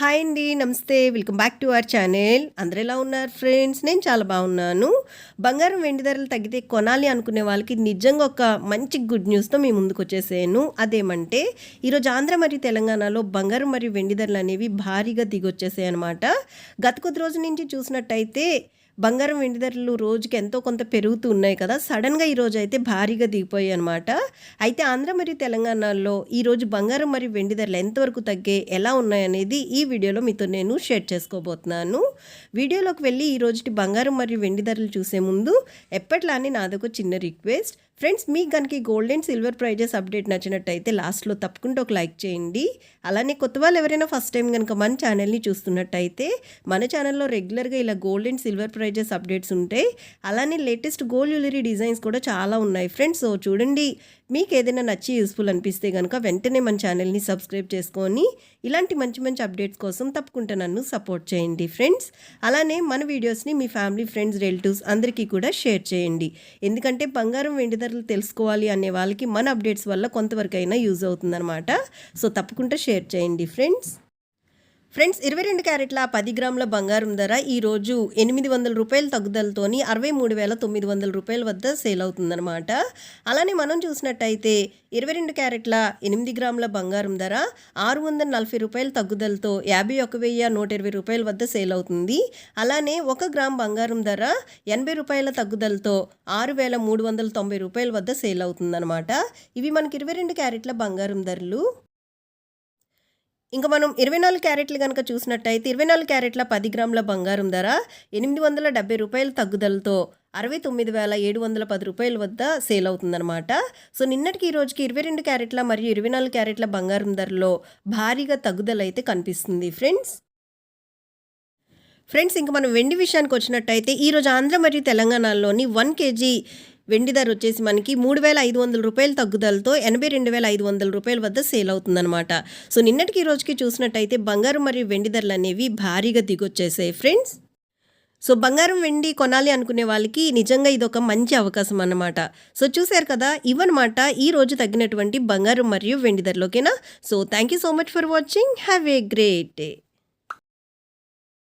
Hi అండి నమస్తే. Welcome back to our channel. అందరూ ఎలా ఉన్నారు ఫ్రెండ్స్? నేను చాలా బాగున్నాను. బంగారం వెండి ధరలు తగ్గితే కొనాలి అనుకునే వాళ్ళకి నిజంగా ఒక మంచి గుడ్ న్యూస్తో మీ ముందుకు వచ్చేసాను. అదేమంటే ఈరోజు ఆంధ్ర మరియు తెలంగాణలో బంగారం మరియు వెండి ధరలు అనేవి భారీగా దిగొచ్చేసాయి అనమాట గత కొద్ది రోజుల నుంచి చూసినట్టయితే బంగారం వెండి ధరలు రోజుకి ఎంతో కొంత పెరుగుతూ ఉన్నాయి కదా. సడన్గా ఈరోజు అయితే భారీగా దిగిపోయాయి అనమాట అయితే ఆంధ్ర మరియు తెలంగాణలో ఈరోజు బంగారం మరియు వెండి ధరలు ఎంతవరకు తగ్గే ఎలా ఉన్నాయనేది ఈ వీడియోలో మీతో నేను షేర్ చేసుకోబోతున్నాను. వీడియోలోకి వెళ్ళి ఈ రోజుటి బంగారం మరియు వెండి ధరలు చూసే ముందు ఎప్పట్లానే నాదొక చిన్న రిక్వెస్ట్. ఫ్రెండ్స్ మీకు కనుక gold and silver prices update నచ్చినట్టయితే లాస్ట్లో తప్పకుండా ఒక లైక్ చేయండి. అలానే కొత్త వాళ్ళు ఎవరైనా ఫస్ట్ టైం కనుక మన ఛానల్ని చూస్తున్నట్టయితే మన ఛానల్లో రెగ్యులర్గా ఇలా gold and silver prices updates ఉంటాయి అలానే లేటెస్ట్ గోల్డ్ జ్యువెలరీ డిజైన్స్ కూడా చాలా ఉన్నాయి. ఫ్రెండ్స్ సో చూడండి మీకు ఏదైనా నచ్చి యూస్ఫుల్ అనిపిస్తే కనుక వెంటనే మన ఛానల్ని సబ్స్క్రైబ్ చేసుకొని ఇలాంటి మంచి మంచి అప్డేట్స్ కోసం తప్పకుండా నన్ను సపోర్ట్ చేయండి ఫ్రెండ్స్ అలానే మన వీడియోస్ని మీ ఫ్యామిలీ ఫ్రెండ్స్ రిలేటివ్స్ అందరికీ కూడా షేర్ చేయండి. ఎందుకంటే బంగారం వెండి ధరలు తెలుసుకోవాలి అనే వాళ్ళకి మన అప్డేట్స్ వల్ల కొంతవరకైనా యూజ్ అవుతుందన్నమాట. సో తప్పకుండా షేర్ చేయండి ఫ్రెండ్స్ ఫ్రెండ్స్ ఇరవై రెండు క్యారెట్ల పది గ్రాముల బంగారం ధర ఈరోజు ఎనిమిది వందల రూపాయల తగ్గుదలతోని అరవై మూడు వేల తొమ్మిది వందల రూపాయల వద్ద సేల్ అవుతుందన్నమాట. అలానే మనం చూసినట్టయితే ఇరవై రెండు క్యారెట్ల ఎనిమిది గ్రాముల బంగారం ధర ఆరు వందల నలభై రూపాయల తగ్గుదలతో యాభై ఒక వెయ్యి నూట ఇరవై రూపాయల వద్ద సేల్ అవుతుంది. అలానే ఒక గ్రామ్ బంగారం ధర ఎనభై రూపాయల తగ్గుదలతో ఆరు వేల మూడు వందల తొంభై రూపాయల వద్ద సేల్ అవుతుందన్నమాట. ఇవి మనకి ఇరవై రెండు క్యారెట్ల బంగారం ధరలు. ఇంకా మనం ఇరవై నాలుగు క్యారెట్లు కనుక చూసినట్టయితే ఇరవై నాలుగు క్యారెట్ల పది గ్రాముల బంగారం ధర ఎనిమిది వందల డెబ్బై రూపాయల తగ్గుదలతో అరవై తొమ్మిది వేల ఏడు వందల పది రూపాయల వద్ద సేల్ అవుతుందన్నమాట. సో నిన్నటికి ఈ రోజుకి ఇరవై రెండు క్యారెట్ల మరియు ఇరవై నాలుగు క్యారెట్ల బంగారం ధరలో భారీగా తగ్గుదల అయితే కనిపిస్తుంది ఫ్రెండ్స్. ఫ్రెండ్స్ ఇంకా మనం వెండి విషయానికి వచ్చినట్టయితే ఈరోజు ఆంధ్ర మరియు తెలంగాణలోని వన్ కేజీ వెండి ధర వచ్చేసి మనకి మూడు వేల ఐదు వందల రూపాయల తగ్గుదలతో ఎనభై రెండు వేల ఐదు వందల రూపాయల వద్ద సేల్ అవుతుందన్నమాట. సో నిన్నటికి రోజుకి చూసినట్టయితే బంగారం మరియు వెండి ధరలు అనేవి భారీగా దిగొచ్చేసాయి ఫ్రెండ్స్. సో బంగారం వెండి కొనాలి అనుకునే వాళ్ళకి నిజంగా ఇది ఒక మంచి అవకాశం అన్నమాట. సో చూశారు కదా ఇవన్నమాట ఈ రోజు తగ్గినటువంటి బంగారం మరియు వెండి ధరలు ఓకేనా? So thank you so much for watching have a great day